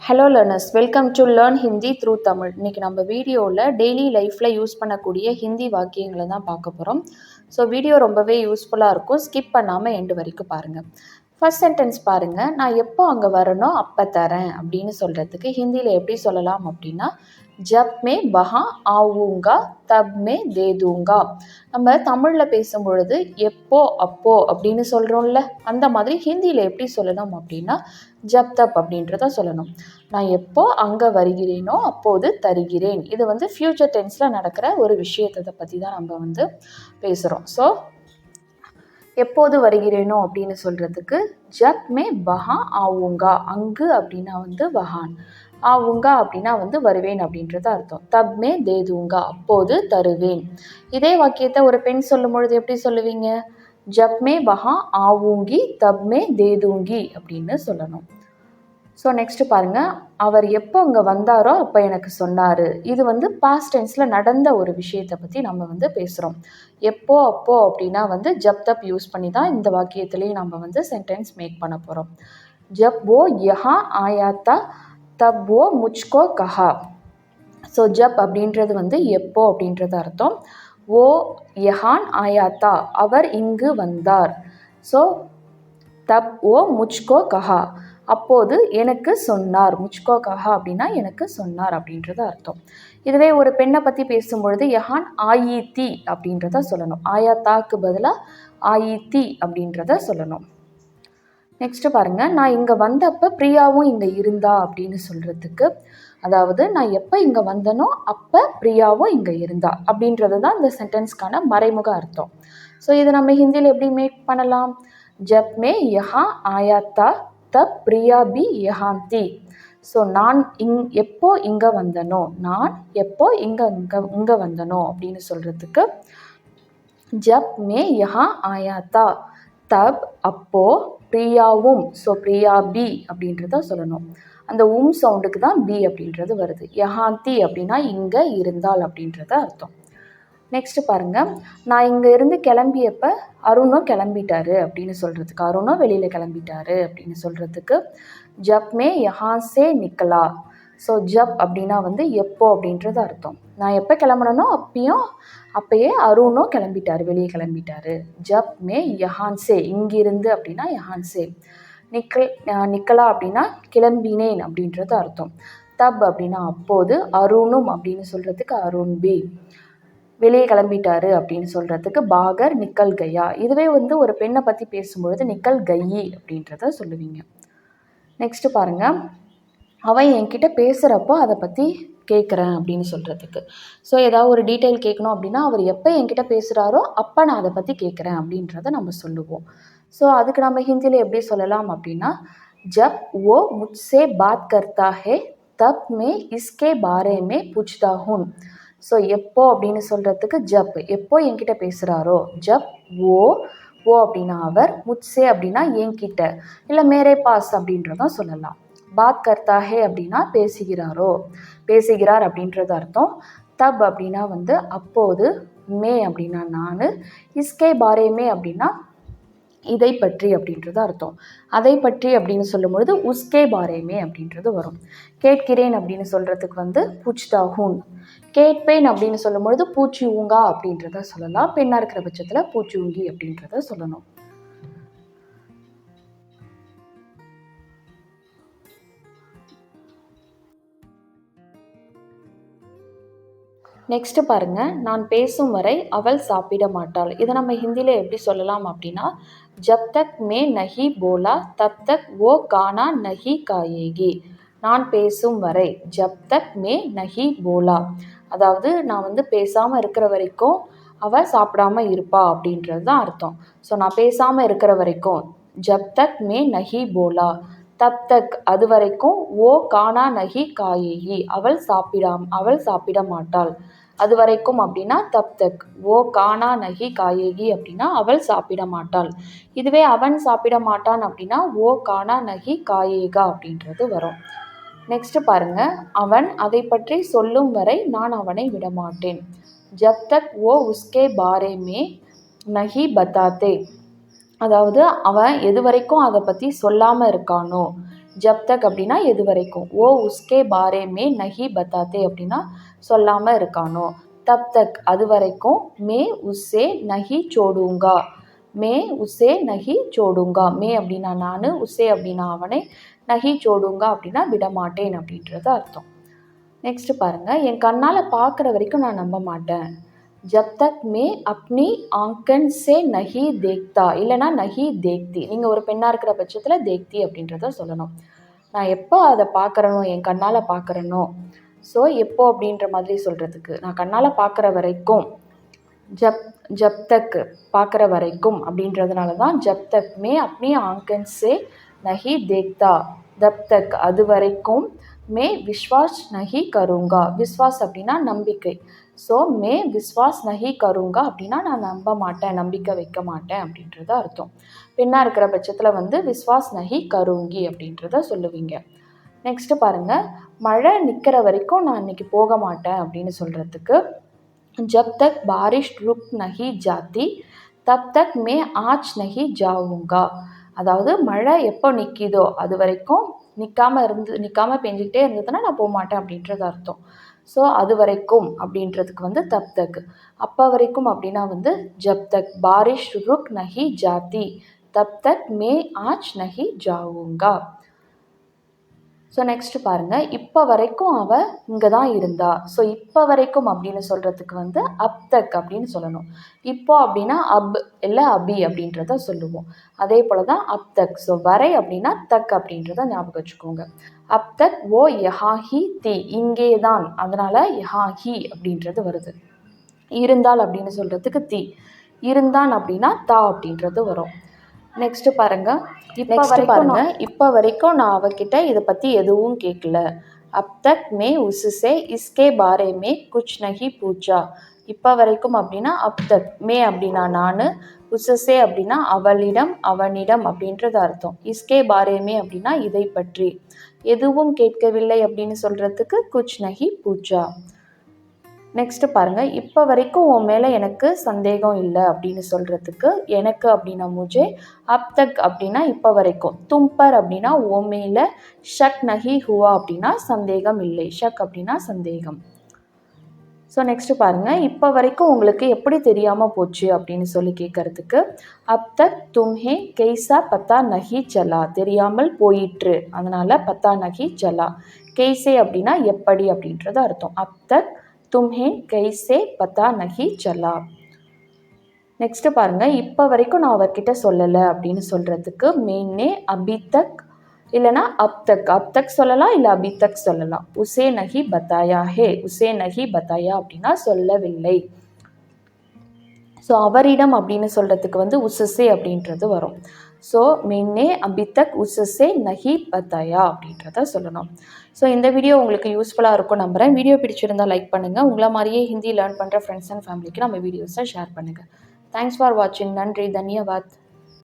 Hello learners welcome to learn Hindi through Tamil இன்றைக்கி நம்ம வீடியோவில் டெய்லி லைஃப்பில் யூஸ் பண்ணக்கூடிய ஹிந்தி வாக்கியங்களை தான் பார்க்க போகிறோம் ஸோ வீடியோ ரொம்பவே யூஸ்ஃபுல்லாக இருக்கும். ஸ்கிப் பண்ணாமல் எண்டு வரைக்கும் பாருங்கள் ஃபர்ஸ்ட் சென்டென்ஸ் பாருங்கள் நான் எப்போ அங்கே வரணும் அப்போ தரேன் அப்படின்னு சொல்கிறதுக்கு ஹிந்தியில் எப்படி சொல்லலாம் அப்படின்னா ஜப் மே பஹா ஆவுங்கா தப் மே தேதுங்கா. நம்ம தமிழில் பேசும்பொழுது எப்போ அப்போ அப்படின்னு சொல்கிறோம்ல அந்த மாதிரி ஹிந்தியில் எப்படி சொல்லணும் அப்படின்னா ஜப் தப் அப்படின்றத சொல்லணும். நான் எப்போ அங்கே வருகிறேனோ அப்போது தருகிறேன். இது வந்து ஃப்யூச்சர் டென்ஸில் நடக்கிற ஒரு விஷயத்தை பற்றி தான் நம்ம வந்து பேசுகிறோம் ஸோ எப்போது வருகிறேனோ அப்படின்னு சொல்கிறதுக்கு ஜப் மே பஹா ஆவுங்கா அங்கு அப்படின்னா வந்து வஹான். ஆவுங்கா அப்படின்னா வந்து வருவேன் அப்படின்றது அர்த்தம். தப் மே தேதுங்கா அப்போது தருவேன். இதே வாக்கியத்தை ஒரு பெண் சொல்லும் பொழுது எப்படி சொல்லுவீங்க? ஜப் மே வஹா ஆவுங்கி தப் மே தேதுங்கி அப்படின்னு சொல்லணும். ஸோ நெக்ஸ்ட்டு பாருங்கள் அவர் எப்போ அங்கே வந்தாரோ அப்போ எனக்கு சொன்னார். இது வந்து பாஸ்ட் டென்ஸில் நடந்த ஒரு விஷயத்தை பற்றி நம்ம வந்து பேசுகிறோம் எப்போ அப்போ அப்படின்னா வந்து ஜப் தப் யூஸ் பண்ணி தான் இந்த வாக்கியத்துலேயும் நம்ம வந்து சென்டென்ஸ் மேக் பண்ண போகிறோம் ஜப் ஓ யஹா ஆயாத்தா தப் ஓ முச்கோ கஹா. ஸோ ஜப் அப்படின்றது வந்து எப்போ அப்படின்றது அர்த்தம். ஓ யஹான் ஆயாத்தா அவர் இங்கு வந்தார். ஸோ தப் ஓ முச்கோ கஹா. அப்போது எனக்கு சொன்னார் முச்கோ கஹா அப்படின்னா எனக்கு சொன்னார் அப்படின்றது அர்த்தம். இதுவே ஒரு பெண்ணை பற்றி பேசும்பொழுது யஹான் ஆயி தி அப்படின்றத சொல்லணும். ஆயாத்தாக்கு பதிலாக ஆயி தி அப்படின்றத சொல்லணும். நெக்ஸ்ட்டு பாருங்கள் நான் இங்கே வந்தப்போ பிரியாவும் இங்கே இருந்தா அப்படின்னு சொல்கிறதுக்கு அதாவது நான் எப்போ இங்கே வந்தனோ அப்போ பிரியாவும் இங்கே இருந்தா அப்படின்றது தான் இந்த சென்டென்ஸ்க்கான மறைமுக அர்த்தம். ஸோ இதை நம்ம ஹிந்தியில் எப்படி மேக் பண்ணலாம்? ஜப் மே யஹா ஆயாத்தா தப் பிரியா பி யஹாந்தி ஸோ நான் இங் எப்போ இங்கே வந்தனோ நான் எப்போ இங்கே இங்கே இங்கே வந்தனோ அப்படின்னு சொல்கிறதுக்கு ஜப் மே யஹா ஆயாத்தா. தப் அப்போ பிரியாவும் ஸோ பிரியா பி அப்படின்றத சொல்லணும். அந்த உம் சவுண்டுக்கு தான் பி அப்படின்றது வருது. யஹாந்தி அப்படின்னா இங்கே இருந்தால் அப்படின்றத அர்த்தம். நெக்ஸ்ட் பாருங்கள் நான் இங்கே இருந்து கிளம்பியப்ப அருணும் கிளம்பிட்டாரு அப்படின்னு சொல்கிறதுக்கு அருணும் வெளியில் கிளம்பிட்டாரு அப்படின்னு சொல்கிறதுக்கு ஜப் மே யஹாசே நிக்கலா. ஸோ ஜப் அப்படின்னா வந்து எப்போ அப்படின்றது அர்த்தம். நான் எப்போ கிளம்புனனோ அப்பயும் அப்பயே அருணும் கிளம்பிட்டாரு வெளியே கிளம்பிட்டாரு. ஜப் மே யஹான்சே இங்கிருந்து அப்படின்னா யஹான்சே நிக்கல் நிக்கலா அப்படின்னா கிளம்பினேன் அப்படின்றது அர்த்தம். தப் அப்படின்னா அப்போது அருணும் அப்படின்னு சொல்கிறதுக்கு அருண் பி. வெளியே கிளம்பிட்டாரு அப்படின்னு சொல்கிறதுக்கு பாகர் நிக்கல் கையா. இதுவே வந்து ஒரு பெண்ணை பற்றி பேசும்பொழுது நிக்கல் கையி அப்படின்றத சொல்லுவீங்க. நெக்ஸ்ட்டு பாருங்கள் அவன் என்கிட்ட பேசுகிறப்போ அதை பற்றி கேட்குறேன் அப்படின்னு சொல்கிறதுக்கு ஸோ ஏதாவது ஒரு டீட்டெயில் கேட்கணும் அப்படின்னா அவர் எப்போ என்கிட்ட பேசுகிறாரோ அப்போ நான் அதை பற்றி கேட்குறேன் அப்படின்றத நம்ம சொல்லுவோம். ஸோ அதுக்கு நம்ம ஹிந்தியில் எப்படி சொல்லலாம் அப்படின்னா ஜப் ஓ முட்சே பாத் கர்த்தா ஹே தப் மே இஸ்கே பாரே மே புச்தா ஹூன் ஸோ எப்போ அப்படின்னு சொல்கிறதுக்கு ஜப். எப்போ என்கிட்ட பேசுகிறாரோ ஜப் ஓ ஓ அப்படின்னா அவர் முட்சே அப்படின்னா என்கிட்ட. இல்லை மேரே பாஸ் அப்படின்றதும் சொல்லலாம். பாத் கர்த்தா ஹே அப்படின்னா பேசுகிறாரோ? பேசுகிறார் அப்படின்றது அர்த்தம். தப் அப்படின்னா வந்து அப்போது மே அப்படின்னா நான். இஸ்கே பாரே மே அப்படின்னா இதை பற்றி அப்படின்றது அர்த்தம். அதை பற்றி அப்படின்னு சொல்லும்பொழுது உஸ்கே பாரேமே அப்படின்றது வரும். கேட்கிறேன் அப்படின்னு சொல்கிறதுக்கு வந்து பூச்தா ஹூன் கேட்பேன் அப்படின்னு சொல்லும்பொழுது பூச்சி ஊங்கா அப்படின்றத சொல்லலாம். பெண்ணாக இருக்கிற பட்சத்தில் பூச்சி ஊங்கி அப்படின்றத சொல்லணும். நெக்ஸ்ட்டு பாருங்கள் நான் பேசும் வரை அவள் சாப்பிட மாட்டாள். இதை நம்ம ஹிந்தியில் எப்படி சொல்லலாம் அப்படின்னா ஜப் தக் மே நஹி போலா தப் தக் ஓ கானா நஹி காயேகி. நான் பேசும் வரை ஜப் தக் மே நஹி போலா. அதாவது நான் வந்து பேசாமல் இருக்கிற வரைக்கும் அவள் சாப்பிடாம இருப்பா அப்படின்றது தான் அர்த்தம். ஸோ நான் பேசாமல் இருக்கிற வரைக்கும் ஜப் தக் மே நஹி போலா தப் தக் அது வரைக்கும் ஓ கானா நகி காயேகி. அவள் சாப்பிடாம் அவள் சாப்பிட மாட்டாள். அது வரைக்கும் அப்படின்னா தப் தக் ஓ கானா நகி காயேகி அப்படின்னா அவள் சாப்பிட மாட்டாள். இதுவே அவன் சாப்பிட மாட்டான் அப்படின்னா ஓ கானா நகி காயேகா அப்படின்றது வரும். நெக்ஸ்ட் பாருங்க. அவன் அதை பற்றி சொல்லும் வரை நான் அவனை விடமாட்டேன். ஜப் தக் ஓ உஸ்கே பாரே மே நஹி பத்தாத்தே. அதாவது அவன் எது வரைக்கும் அதை பற்றி சொல்லாமல் இருக்கானோ ஜப் தக் அப்படின்னா எது வரைக்கும்? ஓ உஸ்கே பாரே மே நஹி பத்தாத்தே அப்படின்னா சொல்லாமல் இருக்கானோ. தப் தக் அது வரைக்கும் மே உஸ்ஸே நஹி சோடுங்கா. மே உஸ்ஸே நஹி சோடுங்கா. மே அப்படின்னா நான் உஸ்ஸே அப்படின்னா அவனை நஹி சோடுங்கா அப்படின்னா விடமாட்டேன் அப்படின்றது அர்த்தம். நெக்ஸ்ட் பாருங்க. என் கண்ணால் பார்க்குற வரைக்கும் நான் நம்ப மாட்டேன். ஜப் தக் மே அப்னி ஆங்கன் சே நஹி தேக்தா இல்லைனா நஹி தேக்தி நீங்கள் ஒரு பெண்ணாக இருக்கிற பட்சத்தில் தேக்தி அப்படின்றத சொல்லணும். நான் எப்போ அதை பார்க்குறனோ என் கண்ணால் பார்க்குறனோ ஸோ எப்போ அப்படின்ற மாதிரி சொல்கிறதுக்கு நான் கண்ணால் பார்க்குற வரைக்கும் ஜப் ஜப் தக் பார்க்குற வரைக்கும் அப்படின்றதுனால தான் ஜப் தக் மே அப்னி ஆங்கன் சே நஹி தேக்தா தப் தக் அது வரைக்கும் மே விஸ்வாஸ் நஹி கருங்கா. விஸ்வாஸ் அப்படின்னா நம்பிக்கை. ஸோ மே விஸ்வாஸ் நஹி கருங்கா அப்படின்னா நான் நம்ப மாட்டேன் நம்பிக்கை வைக்க மாட்டேன் அப்படின்றது அர்த்தம். பெண்ணாக இருக்கிற பட்சத்தில் வந்து விஸ்வாஸ் நஹி கருங்கி அப்படின்றத சொல்லுவீங்க. நெக்ஸ்ட்டு பாருங்கள் மழை நிற்கிற வரைக்கும் நான் இன்னைக்கு போக மாட்டேன் அப்படின்னு சொல்கிறதுக்கு ஜப் தக் பாரிஷ் ருக் நஹி ஜாத்தி தப் தக் மே ஆச் நஹி ஜாவுங்கா. அதாவது மழை எப்போ நிற்கிதோ அது வரைக்கும் நிற்காமல் இருந்து நிற்காம பெஞ்சிக்கிட்டே இருந்ததுன்னா நான் போக மாட்டேன் அப்படின்றது அர்த்தம். ஸோ அது வரைக்கும் அப்படின்றதுக்கு வந்து தப் தக் அப்போ வரைக்கும் அப்படின்னா வந்து ஜப் தக் பாரிஷ் ருக் நஹி ஜாதி. தப் தக் மே ஆச் நஹி ஜாவுங்கா. ஸோ நெக்ஸ்ட்டு பாருங்கள் இப்போ வரைக்கும் அவள் இங்கே தான் இருந்தா. ஸோ இப்போ வரைக்கும் அப்படின்னு சொல்கிறதுக்கு வந்து அப் தக் அப்படின்னு சொல்லணும். இப்போ அப்படின்னா அப் இல்லை அபி அப்படின்றத சொல்லுவோம். அதே போல் தான் அப் தக் ஸோ வரை அப்படின்னா தக் அப்படின்றத ஞாபகம் வச்சுக்கோங்க. அப் தக் ஓ யஹாஹி தி. இங்கே தான் அதனால் யஹாஹி அப்படின்றது வருது. இருந்தால் அப்படின்னு சொல்கிறதுக்கு தி. இருந்தான் அப்படின்னா தா அப்படின்றது வரும். நெக்ஸ்ட்டு பாருங்கள் இப்போ பாருங்க. இப்போ வரைக்கும் நான் அவகிட்ட இதை பற்றி எதுவும் கேட்கல அப் தக் மே உசுசே இஸ்கே பாரே மே குச் நஹி பூச்சா இப்போ வரைக்கும் அப்படின்னா அப் தக் மே அப்படின்னா நான் உசசே அப்படின்னா அவளிடம் அவனிடம் அப்படின்றது அர்த்தம். இஸ்கே பாரேமே அப்படின்னா இதை பற்றி. எதுவும் கேட்கவில்லை அப்படின்னு சொல்கிறதுக்கு குச் நஹி பூச்சா நெக்ஸ்ட்டு பாருங்கள் இப்போ வரைக்கும் உன் மேலே எனக்கு சந்தேகம் இல்லை அப்படின்னு சொல்கிறதுக்கு எனக்கு அப்படின்னா முஜே அப் தக் அப்படின்னா இப்போ வரைக்கும். தும்பர் அப்படின்னா உன் மேலே ஷக் நஹி ஹுவா அப்படின்னா சந்தேகம் இல்லை. ஷக் அப்படின்னா சந்தேகம். ஸோ நெக்ஸ்ட்டு பாருங்கள் இப்போ வரைக்கும் உங்களுக்கு எப்படி தெரியாமல் போச்சு அப்படின்னு சொல்லி கேட்குறதுக்கு அப் தக் தும்ஹே கெய்சா பத்தா நஹி ஜலா. தெரியாமல் போயிற்று. அதனால் பத்தா நஹி ஜலா. கெய்சே அப்படின்னா எப்படி அப்படின்றது அர்த்தம். அப் தக் தும்ஹே கைசே பத்தா நஹி சலா நெக்ஸ்ட்டு பாருங்கள் இப்போ வரைக்கும் நான் அவர்கிட்ட சொல்லலை அப்படின்னு சொல்கிறதுக்கு மெயின்னே அபிதக் இல்லைனா அப்தக். அப்தக் சொல்லலாம் இல்லை அபிதக் சொல்லலாம். உசே நஹி பத்தாயா ஹே உசே நஹி பத்தாயா அப்படின்னா சொல்லவில்லை. ஸோ அவரிடம் அப்படின்னு சொல்கிறதுக்கு வந்து உசசே அப்படின்றது வரும். ஸோ மென்னே அபிதக் உசஸே நஹி பத்தாயா அப்படின்றத சொல்லணும். ஸோ இந்த வீடியோ உங்களுக்கு யூஸ்ஃபுல்லாக இருக்கும் நம்புகிறேன் வீடியோ பிடிச்சிருந்தால் லைக் பண்ணுங்கள் உங்களை மாதிரியே ஹிந்தி லேர்ன் பண்ணுற ஃப்ரெண்ட்ஸ் அண்ட் ஃபேமிலிக்கு நம்ம வீடியோஸை ஷேர் பண்ணுங்கள் தேங்க்ஸ் ஃபார் வாட்சிங் நன்றி. தன்யவாத்.